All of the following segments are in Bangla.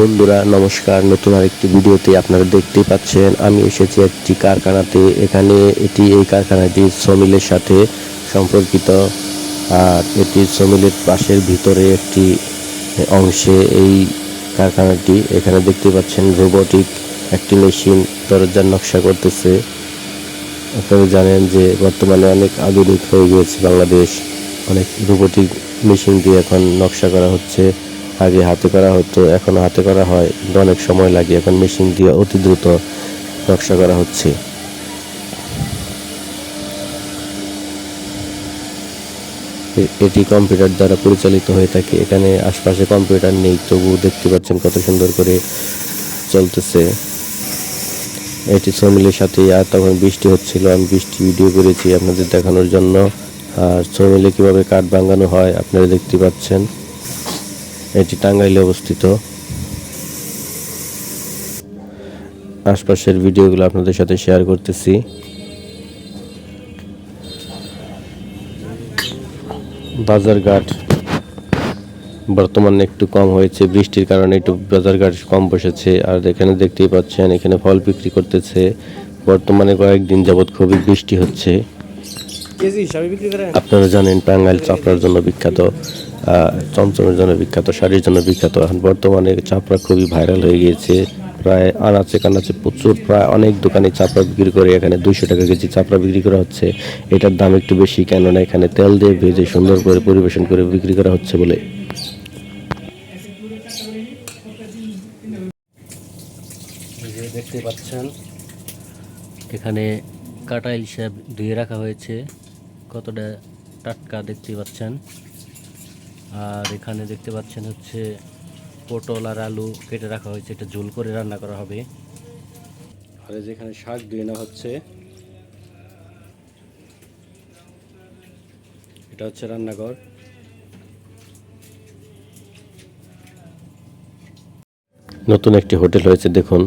বন্ধুরা, নমস্কার। নতুন আরেকটি ভিডিওতে আপনারা দেখতেই পাচ্ছেন, আমি এসেছি একটি কারখানাতে। এখানে এটি এই কারখানাটি সমিলের সাথে সম্পর্কিত। আর এটি সমিলের পাশের ভিতরে একটি অংশে এই কারখানাটি। এখানে দেখতে পাচ্ছেন রোবোটিক, একটি মেশিন দরজার নকশা করতেছে। আপনারা জানেন যে বর্তমানে অনেক আধুনিক হয়ে গিয়েছে বাংলাদেশ। অনেক রোবোটিক মেশিন দিয়ে এখন নকশা করা হচ্ছে। আগে হাতে করা হতো, এখন হাতে করা হয়। অনেক সময় লাগে, এখন মেশিন দিয়ে অতি দ্রুত নকশা করা হচ্ছে। এটি কম্পিউটার দ্বারা পরিচালিত হয়ে থাকে। এখানে আশপাশে কম্পিউটার নেই, তবুও দেখতে পাচ্ছেন কত সুন্দর করে চলতেছে। এটি সমিলের সাথে আর তখন বৃষ্টি হচ্ছিল। আমি বৃষ্টি ভিডিও করেছি আপনাদের দেখানোর জন্য। আর সমিলে কীভাবে কাঠ ভাঙানো হয়, আপনারা দেখতে পাচ্ছেন। এটি টাঙ্গাইলে অবস্থিত। আশপাশের ভিডিওগুলো আপনাদের সাথে শেয়ার করতেছি। বাজারঘাট বর্তমানে একটু কম হয়েছে। বৃষ্টির কারণে একটু বাজারঘাট কম বসেছে। আর এখানে দেখতেই পাচ্ছেন এখানে ফল বিক্রি করতেছে। বর্তমানে কয়েকদিন যাবৎ খুবই বৃষ্টি হচ্ছে। আপনারা জানেন টাঙ্গাইল চাপড়ার জন্য বিখ্যাত। চমচমের জন্য বিখ্যাত শাড়ির জন্য বিখ্যাত এখন বর্তমানে চাপড়া খুবই ভাইরাল হয়ে গিয়েছে। প্রায় আনাচে কানাচে প্রচুর, প্রায় অনেক দোকানে চাপড়া বিক্রি করে এখানে দুইশো টাকা কেজি চাপড়া বিক্রি করা হচ্ছে। এটার দাম একটু বেশি, কেননা এখানে তেল দিয়ে ভেজে সুন্দর করে পরিবেশন করে বিক্রি করা হচ্ছে বলে। দেখতে পাচ্ছেন, এখানে কাটাইল হিসাব ধুয়ে রাখা হয়েছে। কতটা টাটকা দেখতে পাচ্ছেন। আর এখানে দেখতে পাচ্ছেন হচ্ছে পটল আর আলু কেটে রাখা হয়েছে। এটা ঝোল করে রান্না করা হবে। আর এই যে এখানে শাক ধুয়ে নেওয়া হচ্ছে। এটা হচ্ছে রান্নাঘর। নতুন একটি হোটেল হয়েছে দেখুন।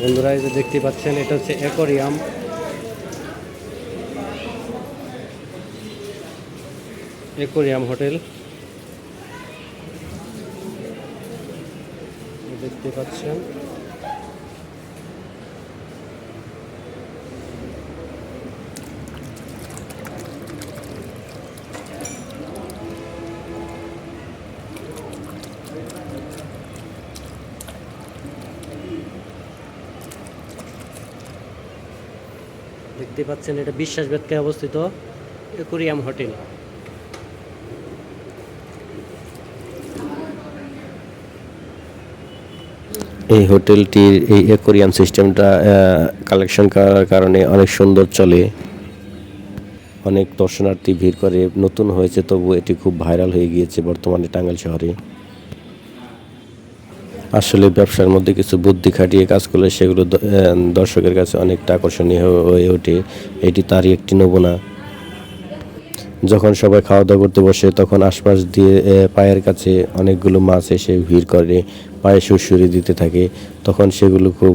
বন্ধুরা এই যে দেখতে পাচ্ছেন এটা হচ্ছে অ্যাকোরিয়াম। Aquarium hotel. দেখতে পাচ্ছেন। দেখতে পাচ্ছেন এটা বিশ্বাস বেদকে অবস্থিত অ্যাকোরিয়াম হোটেল। এই হোটেলটির এই অ্যাকোরিয়াম সিস্টেমটা কালেকশন করার কারণে অনেক সুন্দর চলে। অনেক দর্শনার্থী ভিড় করে, নতুন হয়েছে তবু এটি খুব ভাইরাল হয়ে গিয়েছে বর্তমানে টাঙ্গাইল শহরে। আসলে ব্যবসার মধ্যে কিছু বুদ্ধি খাটিয়ে কাজ করলে সেগুলো দর্শকের কাছে অনেকটা আকর্ষণীয় হয়ে- ওঠে। এটি তারই একটি নমুনা। যখন সবাই খাওয়া দাওয়া করতে বসে, তখন আশপাশ দিয়ে পায়ের কাছে অনেকগুলো মাছ এসে ভিড় করে, পায়ে সুরসুরি দিতে থাকে। তখন সেগুলো খুব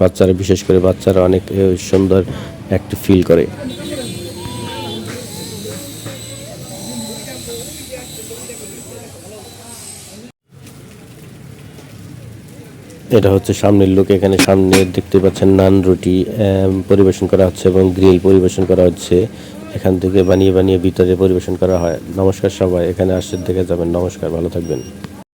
বাচ্চারা, বিশেষ করে বাচ্চারা অনেক সুন্দর একটি ফিল করে। এটা হচ্ছে সামনের লোক এখানে সামনে দেখতে পাচ্ছেন নান রুটি পরিবেশন করা হচ্ছে এবং গ্রিল পরিবেশন করা হচ্ছে। এখান থেকে বানিয়ে বানিয়ে ভিতরে পরিবেশন করা হয়। নমস্কার সবাই, এখানে আসতে দেখে যাবেন। নমস্কার, ভালো থাকবেন।